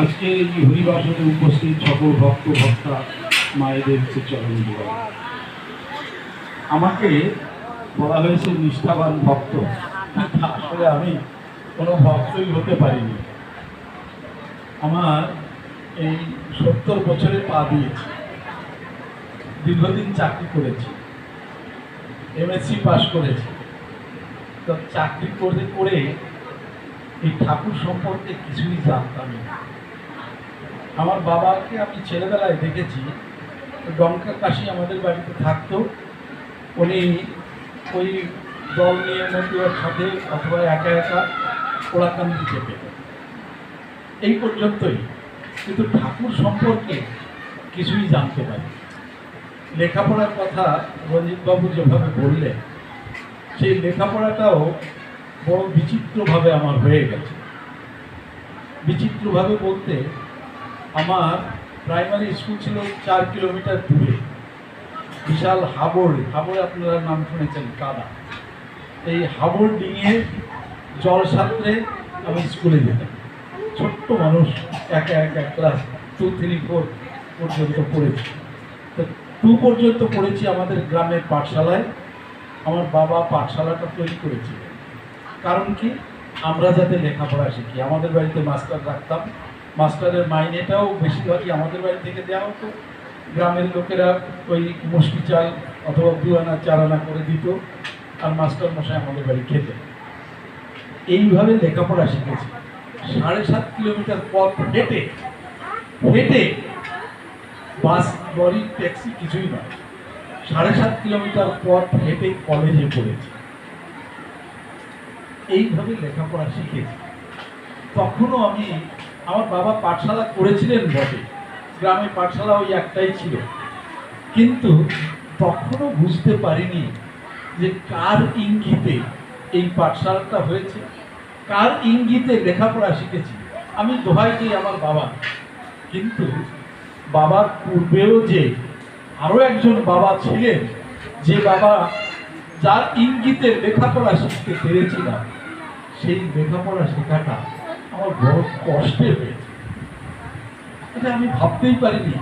আজকে এই হরিবাসনে উপস্থিত সকল ভক্ত, ভক্তা, মায়েদের হচ্ছে চরণ আমাকে বলা হয়েছে নিষ্ঠাবান ভক্ত। আসলে আমি কোনো ভক্তই হতে পারিনি। আমার এই সত্তর বছরে পা দিয়েছি দীর্ঘদিন চাকরি করেছি। এমএসসি পাশ করেছি। তো চাকরি করে করে এই ঠাকুর সম্পর্কে কিছুই জানতাম না। আমার বাবাকে আমি ছেলেবেলায় দেখেছি ডঙ্কা কাশি আমাদের বাড়িতে থাকতো। উনি ওই দল নিয়ে মন্দিরের সাথে অথবা একা একা ওড়াকান্দি যেতে এই পর্যন্তই। কিন্তু ঠাকুর সম্পর্কে কিছুই জানতে পারি লেখাপড়ার কথা রঞ্জিতবাবু যেভাবে বললেন, সেই লেখাপড়াটাও বড় বিচিত্রভাবে আমার হয়ে গেছে। বিচিত্রভাবে বলতে আমার প্রাইমারি স্কুল ছিল চার কিলোমিটার দূরে। বিশাল হাবড় হাবড় আপনারা নাম শুনেছেন, কাদা। এই হাবড় ডিঙে জল সাঁতরে আমি স্কুলে যেতাম। ছোট্ট মানুষ, একা একা ক্লাস টু থ্রি ফোর পর্যন্ত পড়েছি। তো টু পর্যন্ত পড়েছি আমাদের গ্রামের পাঠশালায়। আমার বাবা পাঠশালাটা তৈরি করেছিলেন। কারণ কি? আমরা যাতে লেখাপড়া শিখি। আমাদের বাড়িতে মাস্টার রাখতাম। মাস্টারের মাইনেটাও বেশিরভাগই আমাদের বাড়ি থেকে দেওয়া হতো। গ্রামের লোকেরা ওই মুষ্টি চাল অথবা দু আনা চার আনা করে দিত আর মাস্টার মশাই আমাদের বাড়ি খেতেন। এইভাবে লেখাপড়া শিখেছি। সাড়ে সাত কিলোমিটার পথ হেঁটে হেঁটে বাস, লরি, ট্যাক্সি কিছুই নয়। সাড়ে সাত কিলোমিটার পথ হেঁটে কলেজে পড়েছি। এইভাবে লেখাপড়া শিখেছি। তখনও আমি আমার বাবা পাঠশালা করেছিলেন বটে। গ্রামে পাঠশালা ওই একটাই ছিল। কিন্তু তখনও বুঝতে পারিনি যে কার ইঙ্গিতে এই পাঠশালাটা হয়েছে, কার ইঙ্গিতে লেখাপড়া শিখেছি। আমি দোহাই দিই আমার বাবা। কিন্তু বাবার পূর্বেও যে আরও একজন বাবা ছিলেন, যে বাবা যার ইঙ্গিতে লেখাপড়া শিখতে পেরেছিলাম সেই লেখাপড়া শেখাটা আমার বড় কষ্টে হয়েছে এটা আমি ভাবতেই পারিনি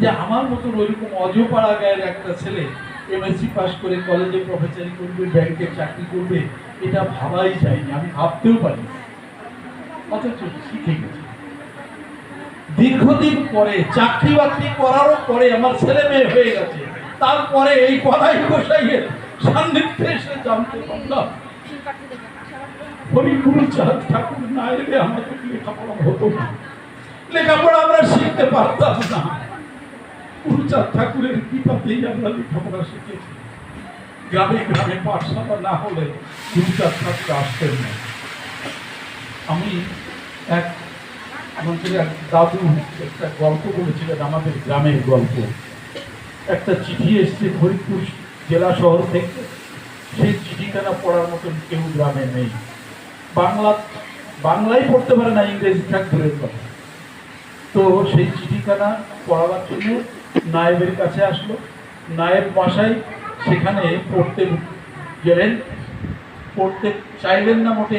যে আমার মতন ওইরকম অজপাড়া গায়ের একটা ছেলে এমএসসি পাস করে কলেজে প্রফেসরি করবে ব্যাংকে চাকরি করবে, এটা ভাবাই যায়নি। আমি ভাবতেও পারিনি। অথচ শিখে গেছি। দীর্ঘদিন পরে চাকরি বাকরি করারও পরে আমার ছেলে মেয়ে হয়ে গেছে। তারপরে এই কড়াই গোসাইয়ের সান্নিধ্যে এসে জানতে পারলাম হরিগুরু চাঁদ ঠাকুর না এলে আমাদের লেখাপড়া হতো না? লেখাপড়া আমরা শিখতে পারতাম না। গুরুচাঁদ ঠাকুরের কৃপাতেই আমরা লেখাপড়া শিখেছি। গ্রামে গ্রামে পাঠশালা না হলে গুরুচাঁদ ঠাকুর আসতেন না। আমি এক আমাদের এক দাদু একটা গল্প বলেছিলেন, আমাদের গ্রামের গল্প। একটা চিঠি এসছে ফরিদপুর জেলা শহর থেকে। সেই চিঠিখানা পড়ার মতন কেউ গ্রামে নেই। বাংলা, বাংলাই পড়তে পারে না, ইংরেজি থাক দূরের কথা। তো সেই চিঠিখানা পড়াবার জন্য নায়েবের কাছে আসলো। নায়েব বাসায় সেখানে পড়তে গেলেন। পড়তে চাইলেন না মোটে,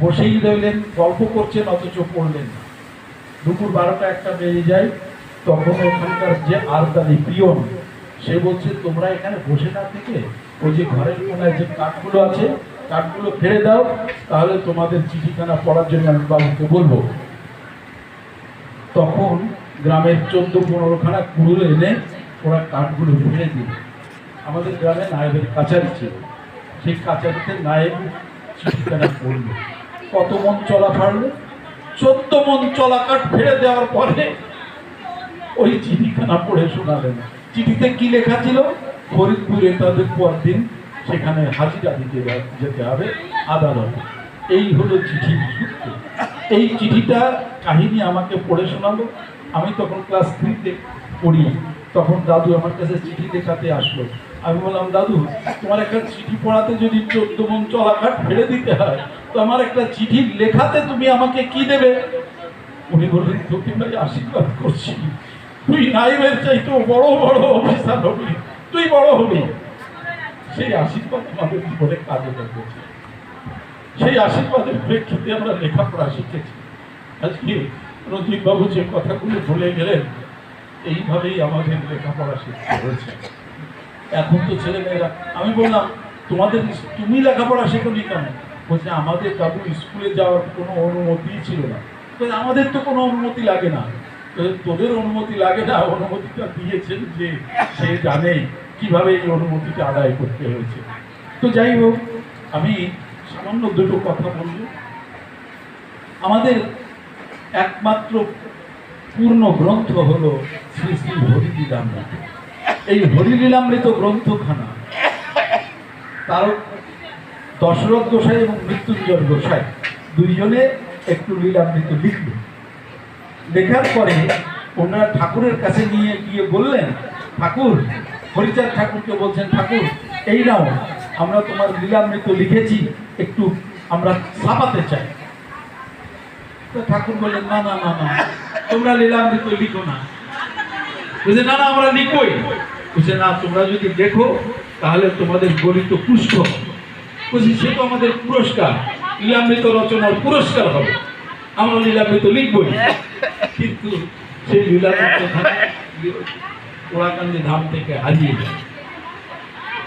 বসেই রইলেন, গল্প করছেন, অথচ পড়লেন দুপুর বারোটা একটা বেজে যায়, তখন ওখানকার যে আরদালি পিয়ন, সে বলছে, তোমরা এখানে বসে না থেকে, ওই যে ঘরের কোনায় যে কাঠগুলো আছে কাঠগুলো ফেলে দাও, তাহলে তোমাদের চিঠিখানা পড়ার জন্য আমি বাবুকে বলব। তখন গ্রামের চোদ্দ পনেরোখানা কুড়ুল এনে ওরা কাঠগুলো ফেলে দিল। আমাদের গ্রামে নায়েবের কাছারি ছিল। সেই কাছারিতে নায়েব চিঠিখানা পড়ল। কত মন চলা ফাড়লো চোদ্দ মন চলা কাঠ ফেলে দেওয়ার পরে ওই চিঠিখানা পড়ে শোনালেন। চিঠিতে কি লেখা ছিল? ফরিদপুরে তাদের পরদিন সেখানে হাজিরা দিতে যেতে হবে, আদালত। এই হলো চিঠি এই চিঠিটা কাহিনী আমাকে পড়ে শোনালো। আমি তখন ক্লাস থ্রিতে পড়ি। তখন দাদু আমার কাছে চিঠি দেখাতে আসলো। আমি বললাম, দাদু, তোমার একটা চিঠি পড়াতে যদি চোদ্দ মন চলাঘাট ফেলে দিতে হয়, তো আমার একটা চিঠি লেখাতে তুমি আমাকে কি দেবে? উনি বললেন তোকে ভাই, আশীর্বাদ করছি। তুই নাইবের চাইতে বড় বড় অফিসার হবি। তুই বড় হবি। সেই আশীর্বাদ আমাদের জীবনে কাজে লেগেছে সেই আশীর্বাদের প্রেক্ষিতে আমরা লেখাপড়া শিখেছি। আজকে রঞ্জিত বাবু যে কথাগুলো বলে গেলেন, এইভাবেই আমাদের লেখাপড়া শিখতে হয়েছে। এখন তো ছেলেমেয়েরা, আমি বললাম, তোমাদের তুমি লেখাপড়া শেখনি কেন? বলছে, আমাদের কাকু স্কুলে যাওয়ার কোনো অনুমতি ছিল না। আমাদের তো কোনো অনুমতি লাগে না। তোদের অনুমতি লাগে না, অনুমতিটা দিয়েছেন যে সে জানে কীভাবে এই অনুমতিটা আদায় করতে হয়েছে? তো যাই হোক, আমি সামান্য দুটো কথা বলব। আমাদের একমাত্র পূর্ণ গ্রন্থ হলো শ্রী শ্রী হরিলীলামৃত। এই হরিলীলামৃত গ্রন্থখানা তার দশরথ গোসাই এবং মৃত্যুঞ্জয় গোসাই দুইজনে একটু লীলামৃত লিখল। লেখার পরে ওনারা ঠাকুরের কাছে নিয়ে গিয়ে বললেন, ঠাকুর হরিচাঁদ ঠাকুরকে বলছেন, ঠাকুর, এই নাও, আমরা তোমার লীলামৃত লিখেছি, একটু আমরা ছাপাতে চাই। তো ঠাকুর বললেন, না না না না, তোমরা লীলামৃত লিখো না। বলছে, না না, আমরা লিখবই। বলছে, না, তোমরা যদি দেখো তাহলে তোমাদের গলিত পুষ্ট। বলছি, সে তো আমাদের পুরস্কার, লীলামৃত রচনার পুরস্কার হবে। আমরা লীলামৃত লিখবই। কিন্তু সেই লীলামৃত ওরাকান্দি ধাম থেকে হারিয়ে যায়।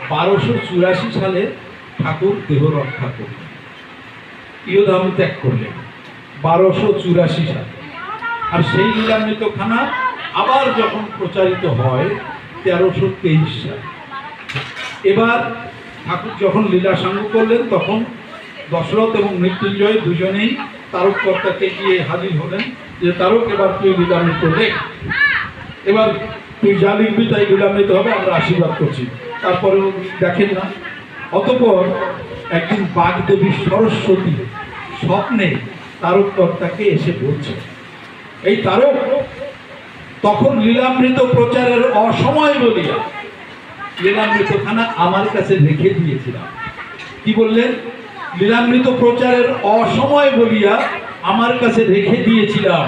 বারোশো চুরাশি সালে ঠাকুর দেহ রক্ষা করলেন। ইয়োধাম ত্যাগ করলেন। বারোশো চুরাশি সালে। আর সেই লীলামৃত খানা আবার যখন প্রচারিত হয়, তেরোশো তেইশ সালে। এবার ঠাকুর যখন লীলা সাঙ্গ করলেন, তখন দশরথ এবং মৃত্যুঞ্জয় দুজনেই তারককর্তাকে গিয়ে হাজির হলেন যে, তারক, এবার তুই লীলামৃত লেখ এবার তুই যা লিখবি তাই লীলামৃত হবে, আমরা আশীর্বাদ করছি। তারপরেও দেখেন না। অতপর একদিন বাগদেবী সরস্বতী স্বপ্নে তারককর্তাকে এসে বলছে, এই তারক, তখন লীলামৃত প্রচারের অসময় বলিয়া লীলামৃত খানা আমার কাছে রেখে দিয়েছিলাম। কি বললেন? লীলামৃত প্রচারের অসময় বলিয়া আমার কাছে রেখে দিয়েছিলাম।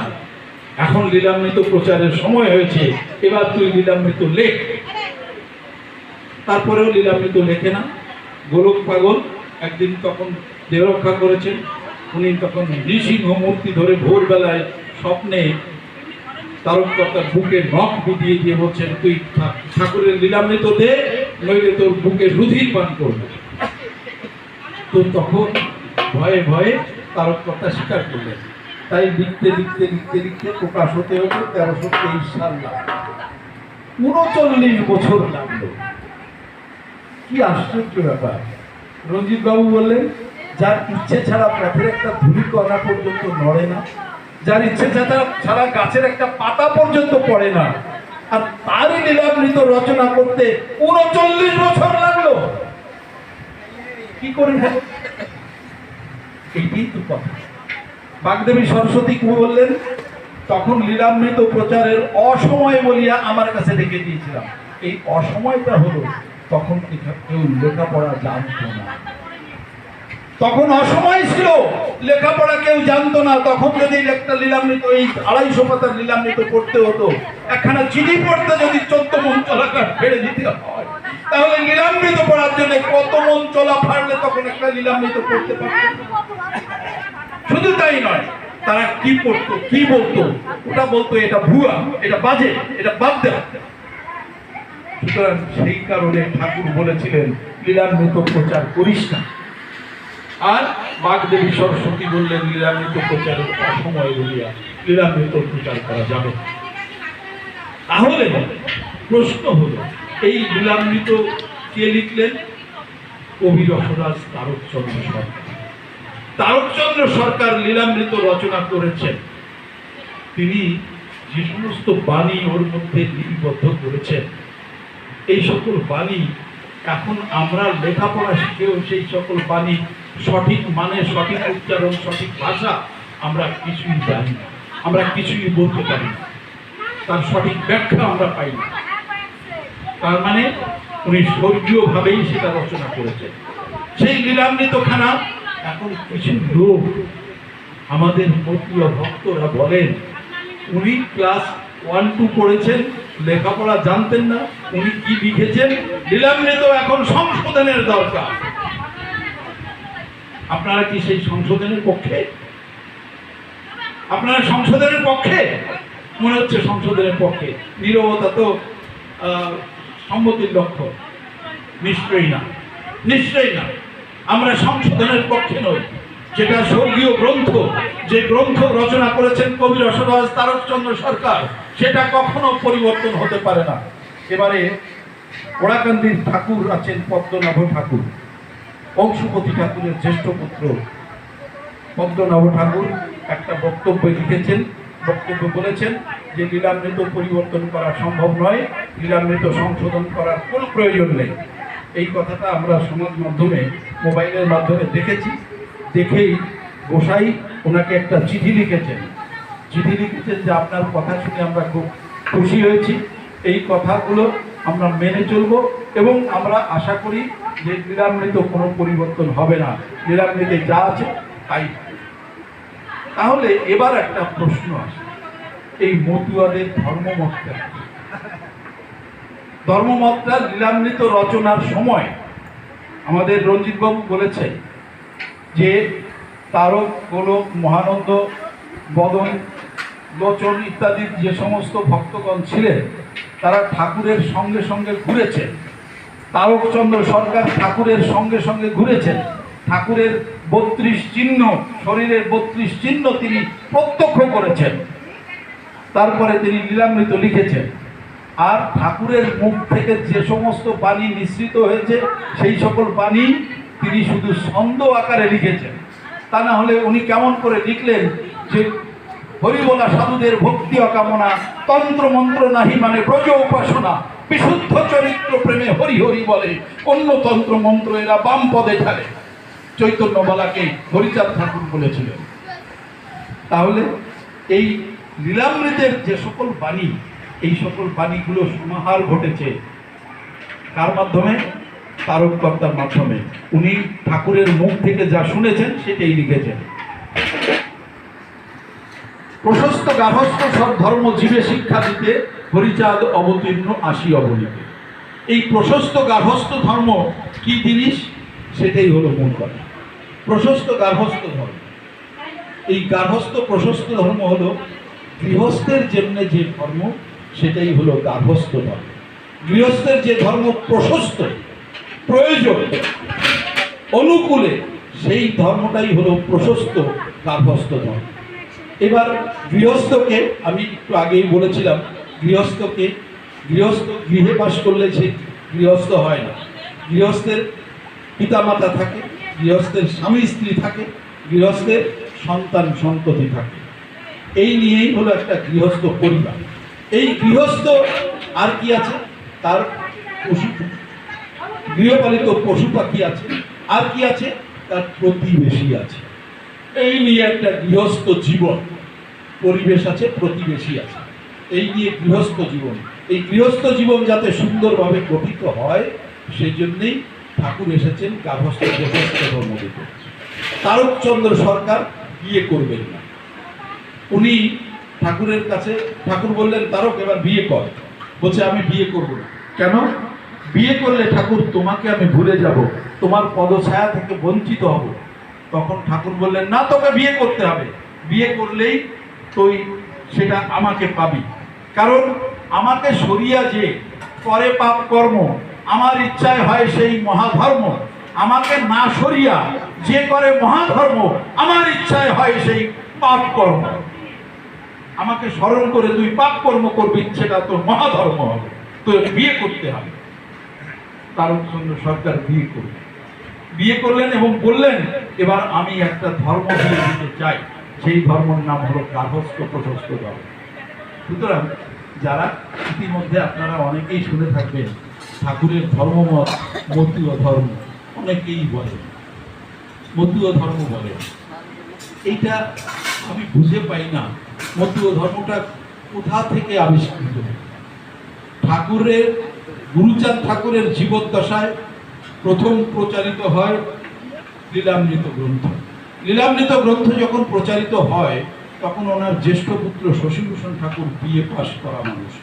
এখন লীলামৃত প্রচারের সময় হয়েছে, এবার তুই লীলামৃত লেখ। তারপরেও লীলামৃত লেখে না। গোলক পাগল একদিন তখন দেহরক্ষা করেছেন, উনি তখন নৃসিংহ মূর্তি ধরে ভোরবেলায় স্বপ্নে তারকর্তার বুকে নখ বিধিয়ে দিয়ে বলছেন, তুই ঠাকুরের লীলামৃত দে, নইলে তোর বুকে রুধির পান করবে। তো তখন ভয়ে ভয়ে তারকর্তা স্বীকার করলেন। তাই লিখতে লিখতে লিখতে লিখতে প্রকাশ হতে হতে তেরোশো তেইশ সাল লাগল। উনচল্লিশ বছর লাগল। কি আশ্চর্য ব্যাপার। রঞ্জিত বাবু বললেন, যার ইচ্ছে ছাড়া পথের একটা ধুলি কণা পর্যন্ত নড়ে না, যার ইচ্ছে ছাড়া ছাড়া গাছের একটা পাতা পর্যন্ত পড়ে না, আর তারই লীলামৃত রচনা করতে উনচল্লিশ বছর লাগল। কি করে হলো? এইটাই তো কথা। বাগদেবী সরস্বতী কি বললেন, তখন লীলামৃত প্রচারের অসময় বলিয়া আমার কাছে রেখে দিয়েছিলাম। এই অসময়টা হলো তখন কেউ লেখাপড়া জানতো না। তখন অসময় ছিল, লেখাপড়া কেউ জানতো না। তখন যদি একটা লীলামৃত, এই আড়াইশো পাতার লীলামৃত পড়তে হতো, একখানা চিঠি পড়তে যদি চোদ্দ মন চলাকার ফেলে দিতে হয়, তাহলে লীলামৃত পড়ার জন্য কত মন চলা ফাড়লে তখন একটা লীলামৃত পড়তে পারতো শুধু তাই নয়, তারা কি পড়তো, কি বলতো? ওটা বলতো এটা ভুয়া, এটা বাজে, এটা বাদ দেওয়া। সুতরাং সেই কারণে ঠাকুর বলেছিলেন লীলামৃত প্রচার করিস না। আর বাগদেবী সরস্বতী বললেন লীলামৃত প্রচারের অসময় বলিয়া লীলামৃত প্রচার করা যাবে তাহলে প্রশ্ন হলো, এই লীলামৃত কে লিখলেন? কবি রসরাজ তারকচন্দ্র সরকার। তারকচন্দ্র সরকার লীলামৃত রচনা করেছেন। তিনি যে সমস্ত বাণী ওর মধ্যে লিপিবদ্ধ করেছেন, এই সকল বাণী এখন আমরা লেখাপড়া শিখেও সেই সকল বাণী সঠিক মানে সঠিক উচ্চারণ, সঠিক ভাষা আমরা কিছুই জানি না, আমরা কিছুই বলতে পারি না। তার সঠিক ব্যাখ্যা আমরা পাই না। তার মানে উনি স্বর্গীয়ভাবেই সেটা রচনা করেছেন। সেই লীলামৃত খানা এখন কিছু লোক আমাদের মতীয় ভক্তরা বলেন, উনি ক্লাস ওয়ান টু পড়েছেন, লেখাপড়া জানতেন না, উনি কি লিখেছেন? লীলামৃত এখন সংশোধনের দরকার। আপনারা কি সেই সংশোধনের পক্ষে? আপনারা সংশোধনের পক্ষে? মনে হচ্ছে সংশোধনের পক্ষে। নীরবতা তো সম্মতির লক্ষ্য। নিশ্চয়ই না। নিশ্চয়ই না। আমরা সংশোধনের পক্ষে নই। যেটা স্বর্গীয় গ্রন্থ, যে গ্রন্থ রচনা করেছেন কবি রসরাজ তারকচন্দ্র সরকার, সেটা কখনো পরিবর্তন হতে পারে না। এবারে ওড়াকান্দির ঠাকুর আছেন পদ্মনাভ ঠাকুর অংশুপতি ঠাকুরের জ্যেষ্ঠ পুত্র। পদ্মনাভ ঠাকুর একটা বক্তব্য লিখেছেন, বক্তব্য বলেছেন যে লীলামৃত পরিবর্তন করা সম্ভব নয়, লীলামৃত সংশোধন করার কোনো প্রয়োজন নেই। এই কথাটা আমরা সমাজ মাধ্যমে, মোবাইলের মাধ্যমে দেখেছি। দেখেই গোসাই ওনাকে একটা চিঠি লিখেছেন। চিঠি লিখেছেন যে আপনার কথা শুনে আমরা খুব খুশি হয়েছি। এই কথাগুলো আমরা মেনে চলব এবং আমরা আশা করি যে লীলামৃত কোনো পরিবর্তন হবে না। লীলামৃতে যা আছে, তাই তাহলে এবার একটা প্রশ্ন আসে। এই মতুয়াদের ধর্মমতটা? ধর্মমতটা লীলামৃত রচনার সময় আমাদের রঞ্জিতবাবু বলেছেন যে তারক, গোলক, মহানন্দ, বদন, লোচন ইত্যাদি যে সমস্ত ভক্তগণ ছিলেন, তারা ঠাকুরের সঙ্গে সঙ্গে ঘুরেছেন। তারকচন্দ্র সরকার ঠাকুরের সঙ্গে সঙ্গে ঘুরেছেন। ঠাকুরের বত্রিশ চিহ্ন, শরীরের বত্রিশ চিহ্ন তিনি প্রত্যক্ষ করেছেন। তারপরে তিনি লীলামৃত লিখেছেন। আর ঠাকুরের মুখ থেকে যে সমস্ত বাণী নিঃসৃত হয়েছে, সেই সকল বাণী তিনি শুধু ছন্দ আকারে লিখেছেন। তা না হলে উনি কেমন করে লিখলেন যে হরিবলা সাধুদের ভক্তি অকামনা, তন্ত্র মন্ত্র নাহি মানে ব্রজ উপাসনা, বিশুদ্ধ চরিত্র প্রেমে হরি হরি বলে, অন্য তন্ত্র মন্ত্র এরা বাম পদে ঢালে। চৈতন্যবালাকে হরিচাঁদ ঠাকুর বলেছিলেন। তাহলে এই লীলামৃতের যে সকল বাণী এই সকল বাণীগুলো সমাহার ঘটেছে। কার মাধ্যমে? তারককর্তার মাধ্যমে। উনি ঠাকুরের মুখ থেকে যা শুনেছেন, সেটাই লিখেছেন। প্রশস্ত গার্হস্থ সব ধর্ম জীবে শিক্ষা দিতে হরিচাঁদ অবতীর্ণ আসি অবনীতে এই প্রশস্ত গার্হস্থ ধর্ম কি জিনিস? সেটাই হলো মূল কথা। প্রশস্ত গার্হস্থ ধর্ম। এই গার্হস্থ প্রশস্ত ধর্ম হলো গৃহস্থের জন্য যে ধর্ম সেটাই হলো গার্হস্থ ধর্ম। গৃহস্থের যে ধর্ম প্রশস্ত, প্রয়োজন, অনুকূলে, সেই ধর্মটাই হলো প্রশস্ত গার্হস্থ ধর্ম। এবার গৃহস্থকে, আমি একটু আগেই বলেছিলাম, গৃহস্থকে, গৃহস্থ গৃহে বাস করলে সে গৃহস্থ হয় না। গৃহস্থের পিতামাতা থাকে, গৃহস্থের স্বামী স্ত্রী থাকে, গৃহস্থের সন্তান সন্ততি থাকে। এই নিয়েই হলো একটা গৃহস্থ পরিবার। এই গৃহস্থ আর কি আছে? তার পশু গৃহপালিত পশু পাখি আছে। আর কি আছে? তার প্রতিবেশী আছে। এই নিয়ে একটা গৃহস্থ জীবন। পরিবেশ আছে, প্রতিবেশী আছে। এই নিয়ে গৃহস্থ জীবন। এই গৃহস্থ জীবন যাতে সুন্দরভাবে গঠিত হয় সেই জন্যেই ঠাকুর এসেছেন, গার্হস্থ গৃহস্থ তারকচন্দ্র সরকার বিয়ে করবেন না। উনি ঠাকুরের কাছে, ঠাকুর বললেন, তারক, এবার বিয়ে কর। বলছে, আমি বিয়ে করব কেন? বিয়ে করলে ঠাকুর তোমাকে আমি ভুলে যাব, তোমার পদছায়া থেকে বঞ্চিত হব। তখন ঠাকুর বললেন, না, তোকে বিয়ে করতে হবে। বিয়ে করলেই তুই সেটা আমাকে পাবি। কারণ আমাকে সরিয়া যে করে পাপ কর্ম, আমার ইচ্ছায় হয় সেই মহাধর্ম। আমাকে না সরিয়া যে করে মহাধর্ম, আমার ইচ্ছায় হয় সেই পাপ কর্ম। আমাকে স্মরণ করে তুই পাপ কর্ম করবি, সেটা তোর মহাধর্ম হবে। তোর বিয়ে করতে হবে। তারকচন্দ্র সরকার বিয়ে করলেন। বিয়ে করলেন এবং বললেন, এবার আমি একটা ধর্ম বিয়ে দিতে চাই। সেই ধর্মের নাম হলো গার্হস্থ প্রশস্ত ধর্ম। সুতরাং যারা ইতিমধ্যে আপনারা অনেকেই শুনে থাকবেন, ঠাকুরের ধর্মমত মতীয় ধর্ম, অনেকেই বলেন। মতীয় ধর্ম বলে এইটা আমি বুঝে পাই না। মতীয় ধর্মটা কোথা থেকে আবিষ্কৃত? ঠাকুরের, গুরুচাঁদ ঠাকুরের জীবদ্দশায় প্রথম প্রচারিত হয় লীলামৃত গ্রন্থ। লীলামৃত গ্রন্থ যখন প্রচারিত হয়, তখন ওনার জ্যেষ্ঠ পুত্র শশীভূষণ ঠাকুর বিয়ে পাশ করা মানুষ।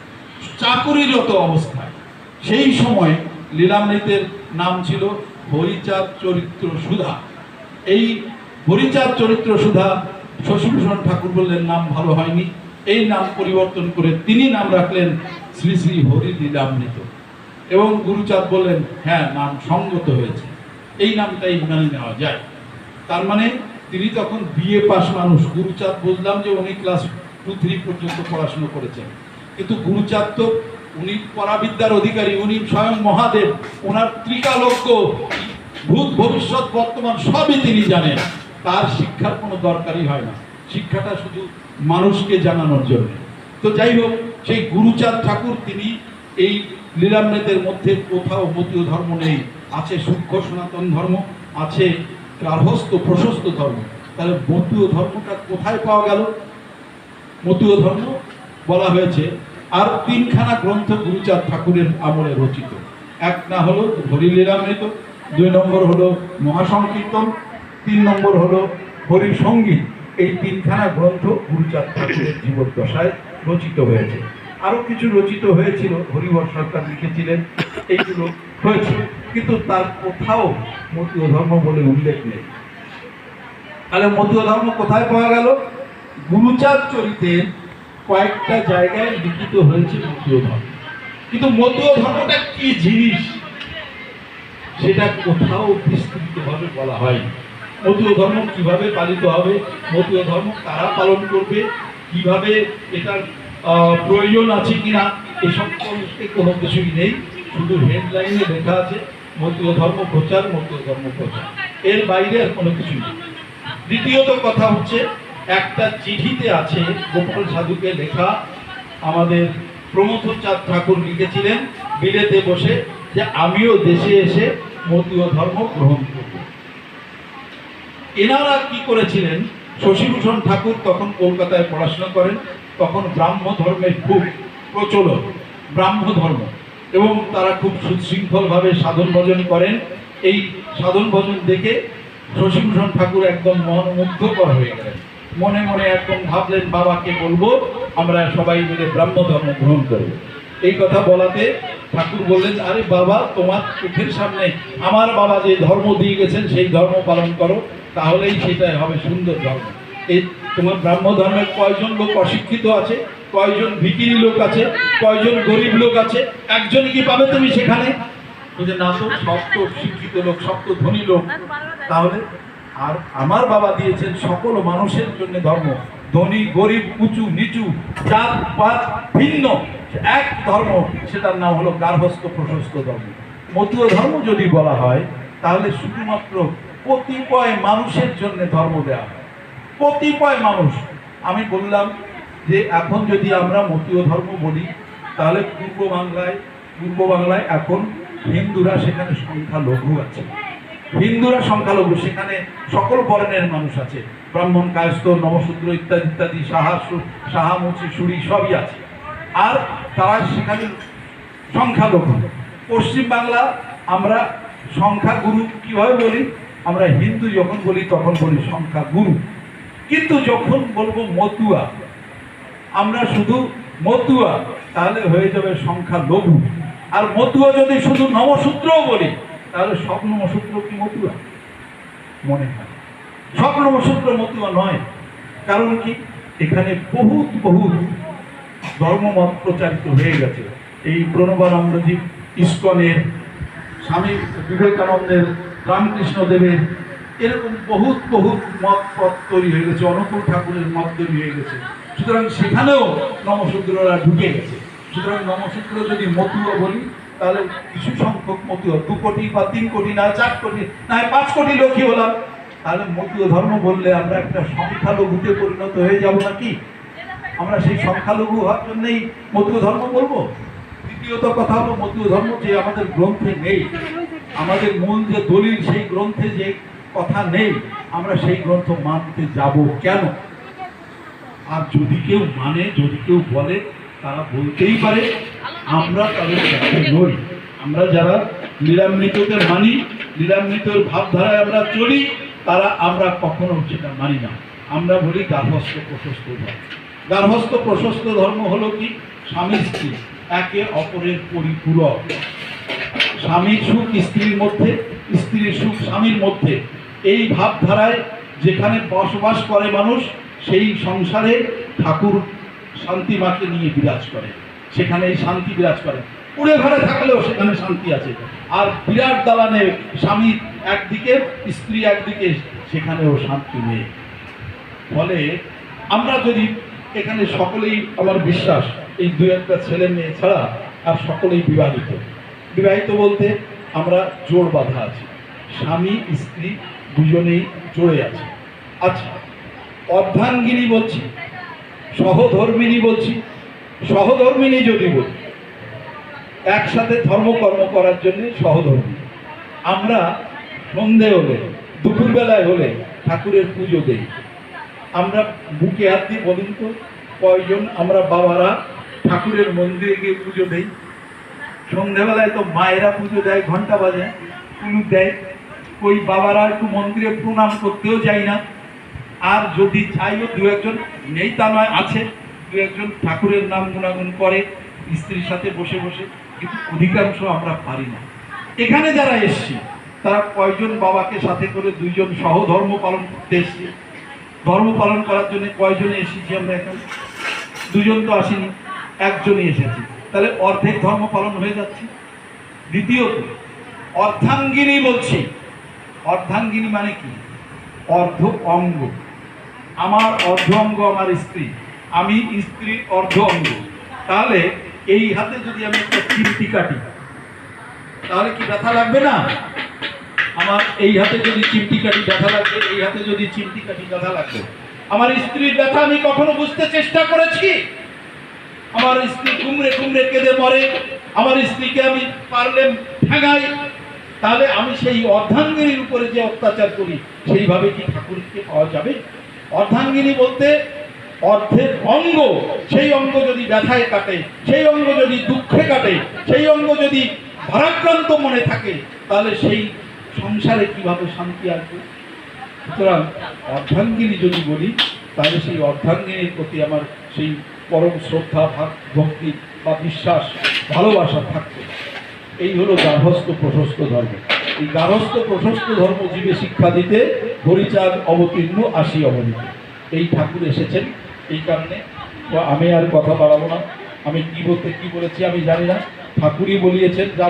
চাকুরিরত অবস্থায়। সেই সময় লীলামৃতের নাম ছিল হরিচাঁদ চরিত্র সুধা এই হরিচাঁদ চরিত্র সুধা শশীভূষণ ঠাকুর বললেন, নাম ভালো হয়নি। এই নাম পরিবর্তন করে তিনি নাম রাখলেন শ্রী শ্রী হরি লীলামৃত এবং গুরুচাঁদ বললেন হ্যাঁ নাম সঙ্গত হয়েছে। এই নামটাই মেনে নেওয়া যায়। তার মানে তিনি তখন বিএ পাস মানুষ। গুরুচাঁদ বুঝলাম যে উনি ক্লাস টু থ্রি পর্যন্ত পড়াশুনো করেছেন। কিন্তু গুরুচাঁদ তো উনি পরাবিদ্যার অধিকারী, উনি স্বয়ং মহাদেব। ওনার ত্রিকালজ্ঞ। ভূত ভবিষ্যৎ বর্তমান সবই তিনি জানেন। তার শিক্ষার কোনো দরকারই হয় না। শিক্ষাটা শুধু মানুষকে জানানোর জন্য। তো যাই হোক, সেই গুরুচাঁদ ঠাকুর তিনি এই লীলামৃতের মধ্যে কোথাও মতীয় ধর্ম নেই। আছে সূক্ষ্ম সনাতন ধর্ম, আছে গার্হস্থ প্রশস্ত ধর্ম। তাহলে মতীয় ধর্মটা কোথায় পাওয়া গেল? মতীয় ধর্ম বলা হয়েছে, আর তিনখানা গ্রন্থ গুরুচাঁদ ঠাকুরের আমলে রচিত। এক না হলো হরিলীলামৃত দুই নম্বর হলো মহাসংকীর্তন তিন নম্বর হলো হরি সংগীত এই তিনখানা গ্রন্থ গুরুচাঁদ জীবদ্দশায় রচিত হয়েছে। আরও কিছু রচিত হয়েছিল, হরিহর সরকার লিখেছিলেন, এইগুলো হয়েছে। কিন্তু তার কোথাও মতীয় ধর্ম বলে উল্লেখ নেই। তাহলে মতীয় ধর্ম কোথায় পাওয়া গেল? গুরুচাঁদ চরিতের কয়েকটা জায়গায় লিখিত হয়েছে মতীয় ধর্ম। কিন্তু মতীয় ধর্মটা কি জিনিস? সেটা কোথাও বিস্তৃতভাবে বলা হয় মতীয় ধর্ম কীভাবে পালিত হবে, মতীয় ধর্ম কারা পালন করবে, কীভাবে এটার প্রয়োজন আছে কিনা এসব কোনো কিছুই নেই, শুধু হেডলাইনে লেখা আছে, মতীয় ধর্ম প্রচার, মতীয় ধর্ম প্রচার। এর বাইরে আর কোনো কিছু নেই। দ্বিতীয়ত কথা হচ্ছে, একটা চিঠিতে আছে, গোপাল সাধুকে লেখা, আমাদের প্রমথ চাঁদ ঠাকুর লিখেছিলেন, বিলেতে বসে যে আমিও দেশে এসে মতীয় ধর্ম গ্রহণ করব। এনারা কি করেছিলেন? শশীভূষণ ঠাকুর তখন কলকাতায় পড়াশোনা করেন, তখন ব্রাহ্ম ধর্মের খুব প্রচলন, ব্রাহ্ম ধর্ম, এবং তারা খুব সুশৃঙ্খলভাবে সাধন ভজন করেন। এই সাধন ভজন দেখে শশীভূষণ ঠাকুর একদম মনোমুগ্ধকর হয়ে গেলেন। মনে মনে একদম ভাবলেন, বাবাকে বলব, আমরা সবাই মিলে ব্রাহ্ম ধর্ম গ্রহণ করব এই কথা বলাতে ঠাকুর বললেন, আরে বাবা, তোমার চোখের সামনে আমার বাবা যে ধর্ম দিয়ে গেছেন, সেই ধর্ম পালন করো, তাহলেই সেটাই হবে সুন্দর ধর্ম। এই তোমার ব্রাহ্ম ধর্মের কয়জন লোক অশিক্ষিত আছে? কয়জন ভিকিরি লোক আছে? কয়জন গরিব লোক আছে? একজন কি পাবে তুমি সেখানে? বলছে, না তো সব তো শিক্ষিত লোক সব তো ধনী লোক। তাহলে আর আমার বাবা দিয়েছেন সকল মানুষের জন্য ধর্ম। ধনী, গরিব, উঁচু, নিচু, জাত, পাত, ভিন্ন। এক ধর্ম, সেটার নাম হলো গার্হস্থ প্রশস্ত ধর্ম। মতীয় ধর্ম যদি বলা হয়, তাহলে শুধুমাত্র কতিপয় মানুষের জন্য ধর্ম দেওয়া হয়। কতিপয় মানুষ, আমি বললাম যে এখন যদি আমরা মতীয় ধর্ম বলি, তাহলে পূর্ব বাংলায় পূর্ব বাংলায় এখন হিন্দুরা সেখানে সংখ্যা লঘু আছে। হিন্দুরা সংখ্যালঘু, সেখানে সকল বর্ণের মানুষ আছে। ব্রাহ্মণ, কায়স্থ, নমশূদ্র ইত্যাদি ইত্যাদি, সাহা, সু- সাহামুচি, সুরি সবই আছে। আর তারা সেখানে সংখ্যালঘু। পশ্চিম বাংলা আমরা সংখ্যাগুরু কীভাবে বলি? আমরা হিন্দু যখন বলি তখন বলি সংখ্যাগুরু। কিন্তু যখন বলব মতুয়া, আমরা শুধু মতুয়া, তাহলে হয়ে যাবে সংখ্যা লঘু আর মতুয়া যদি শুধু নমসূত্রও বলি, তাহলে সব নমসূত্র কি মতুয়া? মনে হয়। সব নমসূত্র মতুয়া নয়। কারণ কি? এখানে বহুত বহুত ধর্মমত প্রচারিত হয়ে গেছে। এই প্রণবানন্দজি ইস্কনের স্বামী বিবেকানন্দের রামকৃষ্ণ দেবের এরকম বহুত বহুত মত পথ তৈরি হয়ে গেছে, অনুকূল ঠাকুরের মত তৈরি হয়ে গেছে। সুতরাং সেখানেও নমশূদ্ররা ঢুকে গেছে। সুতরাং নমশূদ্র যদি মতুয়া বলি, তাহলে কিছু সংখ্যক মতুয়া, দু কোটি বা তিন কোটি, না চার কোটি, না পাঁচ কোটি লোকই হলাম। তাহলে মতুয় ধর্ম বললে আমরা একটা সংখ্যালঘুতে পরিণত হয়ে যাব নাকি? আমরা সেই সংখ্যালঘু হওয়ার জন্যই মতুয় ধর্ম বলব? দ্বিতীয়ত কথা হলো মতুয় ধর্ম যে আমাদের গ্রন্থে নেই, আমাদের মূল যে দলিল সেই গ্রন্থে যে কথা নেই, আমরা সেই গ্রন্থ মানতে যাব কেন? আর যদি কেউ মানে যদি কেউ বলে, তারা বলতেই পারে, আমরা তাদের সাথে নই। আমরা যারা লীলামৃতকে মানি লীলামৃতর ভাবধারায় আমরা চলি, তারা, আমরা কখনো সেটা মানি না। আমরা বলি গার্হস্থ প্রশস্ত গার্হস্থ প্রশস্ত ধর্ম হলো কি? স্বামী স্ত্রী, একে অপরের পরিপূরক। স্বামীর সুখ স্ত্রীর মধ্যে স্ত্রীর সুখ স্বামীর মধ্যে। এই ভাবধারায় যেখানে বসবাস করে মানুষ, সেই সংসারে ঠাকুর শান্তি মাকে নিয়ে বিরাজ করে। সেখানে শান্তি বিরাজ করে। কুড়ে ঘরে থাকলেও সেখানে শান্তি আছে। আর বিরাট দালানে স্বামী একদিকে, স্ত্রী একদিকে, সেখানেও শান্তি নেই। ফলে আমরা যদি এখানে সকলেই আমার বিশ্বাস, এই দু একটা ছেলে মেয়ে ছাড়া আর সকলেই বিবাহিত। বিবাহিত বলতে আমরা জোর বাঁধা আছি। স্বামী, স্ত্রী দুজনেই জোরে আছে। আচ্ছা অর্ধাঙ্গিনী বলছি, সহধর্মিনী বলছি, সহধর্মিনী যদি বলি, একসাথে ধর্মকর্ম করার জন্য সহধর্মী আমরা সন্ধে হলে, দুপুরবেলায় হলে ঠাকুরের পুজো দেই। আমরা বুকে হাত দিয়ে বলুন তো, কয়জন আমরা বাবারা ঠাকুরের মন্দিরে গিয়ে পুজো দেই? সন্ধ্যেবেলায় তো মায়েরা পুজো দেয়, ঘণ্টা বাজে কুলু দেয়। ওই বাবারা একটু মন্দিরে প্রণাম করতেও যায় না। আর যদি চাইও দু একজন, নেই তা নয়, আছে। দু একজন ঠাকুরের নাম গুণাগুণ করে, স্ত্রীর সাথে বসে বসে, কিন্তু অধিকাংশ আমরা পারি না। এখানে যারা এসছি, তারা কয়জন বাবাকে সাথে করে দুইজন সহধর্ম পালন করতে এসছি? ধর্ম পালন করার জন্য কয়জনে এসেছি আমরা এখানে? দুজন তো আসিনি, একজনই এসেছি। তাহলে অর্ধেক ধর্ম পালন হয়ে যাচ্ছে। দ্বিতীয়ত, অর্ধাঙ্গিনী বলছি। অর্ধাঙ্গিনী মানে কি? অর্ধ অঙ্গ। আমার অর্ধ অঙ্গ আমার স্ত্রী। আমি স্ত্রীর অর্ধ অঙ্গ। তাহলে এই হাতে যদি আমি একটা চিমটি কাটি, তাহলে কি ব্যথা লাগবে না? আমার এই হাতে যদি চিমটি কাটি ব্যথা লাগবে, এই হাতে যদি চিমটি কাটি ব্যথা লাগবে। আমার স্ত্রীর ব্যথা আমি কখনো বুঝতে চেষ্টা করেছি। আমার স্ত্রী কুমড়ে কুমড়ে কেঁদে মরে। আমার স্ত্রীকে আমি পারলে ঠেঙাই। তাহলে আমি সেই অর্ধাঙ্গিনীর উপরে যে অত্যাচার করি, সেইভাবে কি ঠাকুরকে পাওয়া যাবে? অর্ধাঙ্গিনী বলতে অর্ধের অঙ্গ। সেই অঙ্গ যদি ব্যথায় কাটে, সেই অঙ্গ যদি দুঃখে কাটে, সেই অঙ্গ যদি ভারাক্রান্ত মনে থাকে, তাহলে সেই সংসারে কীভাবে শান্তি আসবে? সুতরাং অর্ধাঙ্গিনী যদি বলি, তাহলে সেই অর্ধাঙ্গিনীর প্রতি আমার সেই পরম শ্রদ্ধা ভক্তি বা বিশ্বাস, ভালোবাসা থাকবে। এই হলো গার্হস্থ প্রশস্ত ধর্ম। এই গার্হস্থ প্রশস্ত ধর্ম জীবে শিক্ষা দিতে হরিচাঁদ অবতীর্ণ আসি অবনীত। এই ঠাকুর এসেছেন এই কারণে। আমি আর কথা বাড়াবো না। আমি কি বলতে কি বলেছি আমি জানি না। ঠাকুরই বলিয়েছেন যা